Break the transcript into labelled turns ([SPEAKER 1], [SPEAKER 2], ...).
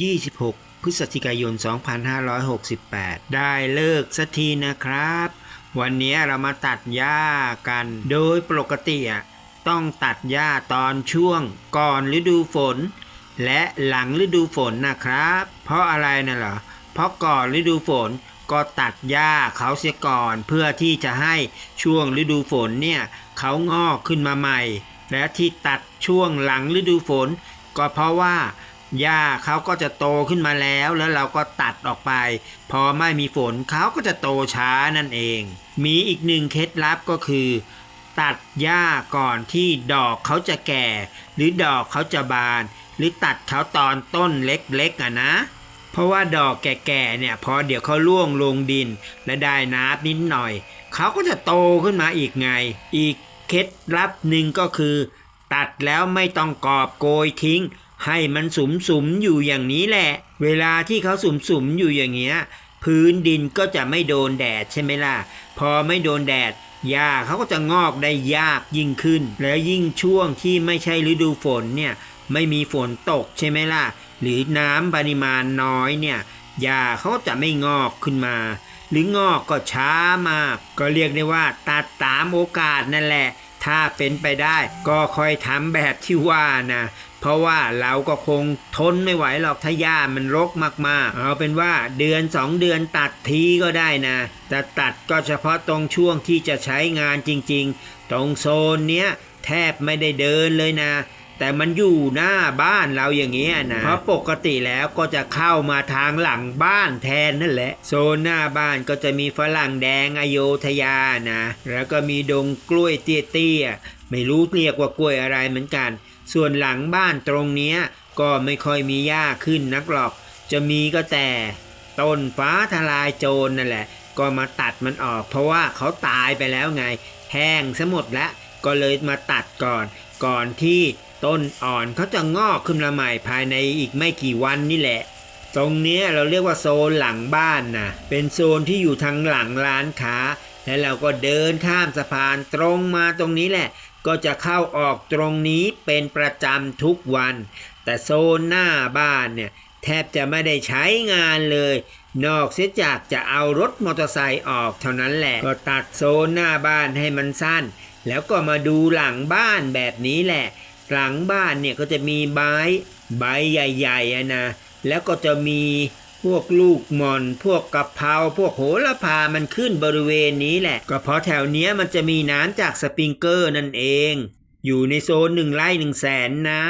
[SPEAKER 1] 26 พฤศจิกายน 2568 ได้เลิกสักทีนะครับ วันนี้เรามาตัดหญ้ากัน โดยปกติอะต้องตัดหญ้าตอนช่วงก่อนฤดูฝน และหลังฤดูฝนนะครับ เพราะอะไรน่ะเหรอ เพราะก่อนฤดูฝนก็ตัดหญ้าเขาเสียก่อนเพื่อที่จะให้ช่วงฤดูฝนเนี่ยเขางอกขึ้นมาใหม่ และที่ตัดช่วงหลังฤดูฝน ก็เพราะว่า หญ้าเขาก็จะโตขึ้นมาแล้วแล้วเราก็ตัดออกไป พอไม่มีฝนเขาก็จะโตช้านั่นเอง มีอีกหนึ่งเคล็ดลับก็คือ ตัดหญ้าก่อนที่ดอกเขาจะแก่ หรือดอกเขาจะบาน หรือตัดเขาตอนต้นเล็กๆอะนะ เพราะว่าดอกแก่ๆเนี่ยพอเดี๋ยวเขาล่วงลงดิน และได้น้ำนิดหน่อย เขาก็จะโตขึ้นมาอีกไง อีกเคล็ดลับหนึ่งก็คือ ตัดแล้วไม่ต้องกอบโกยทิ้ง ให้มันสุมสุมๆอยู่อย่างนี้แหละ เวลาที่เขาสุมสุมๆอยู่อย่างเงี้ย พื้นดินก็จะไม่โดนแดดใช่ไหมล่ะ พอไม่โดนแดดหญ้าเขาก็จะงอกได้ยากยิ่งขึ้น แล้วยิ่งช่วงที่ไม่ใช่ฤดูฝนเนี่ยไม่มีฝนตกใช่ไหมล่ะ หรือน้ำปริมาณน้อยเนี่ยหญ้าเขาจะไม่งอกขึ้นมา หรืองอกก็ช้ามาก ก็เรียกได้ว่าตัดตามโอกาสนั่นแหละ ถ้าเป็นไปได้ก็ค่อยทำแบบที่ว่านะเพราะว่าเราก็คงทนไม่ไหวหรอกถ้าหญ้ามันรกมากๆ เอาเป็นว่าเดือนสองเดือนตัดทีก็ได้นะแต่ตัดก็เฉพาะตรงช่วงที่จะใช้งานจริงๆ ตรงโซนเนี้ยแทบไม่ได้เดินเลยนะ แต่มันอยู่หน้าบ้านเราอย่างเงี้ยนะเพราะปกติแล้วก็จะเข้ามาทางหลังบ้านแทนนั่นแหละ โซนหน้าบ้านก็จะมีฝรั่งแดงอโยธยานะ แล้วก็มีดงกล้วยเตี้ยๆไม่รู้เรียกว่ากล้วยอะไรเหมือนกัน ส่วนหลังบ้านตรงเนี้ยก็ไม่ค่อยมีหญ้าขึ้นนักหรอก จะมีก็แต่ต้นฟ้าทลายโจรนั่นแหละ ก็มาตัดมันออก เพราะว่าเขาตายไปแล้วไง แห้งซะหมดแล้วก็เลยมาตัดก่อน ก่อนที่ ต้นอ่อนเขาจะงอกขึ้นมาใหม่ภายในอีกไม่กี่วันนี่แหละ ตรงนี้เราเรียกว่าโซนหลังบ้านนะเป็นโซนที่อยู่ทางหลังร้านค้า แล้วเราก็เดินข้ามสะพานตรงมาตรงนี้แหละ ก็จะเข้าออกตรงนี้เป็นประจำทุกวัน แต่โซนหน้าบ้านเนี่ยแทบจะไม่ได้ใช้งานเลย นอกเสียจากจะเอารถมอเตอร์ไซค์ออกเท่านั้นแหละ ก็ตัดโซนหน้าบ้านให้มันสั้น แล้วก็มาดูหลังบ้านแบบนี้แหละ หลังบ้านเนี่ยก็จะมีใบใบใหญ่ๆนะแล้วก็จะมีพวกลูกมอน พวกกะเพราพวกโหระพามันขึ้นบริเวณนี้แหละ ก็เพราะแถวเนี้ยมันจะมีน้ำจากสปริงเกอร์นั่นเอง อยู่ในโซนหนึ่งไร่หนึ่งแสนนะ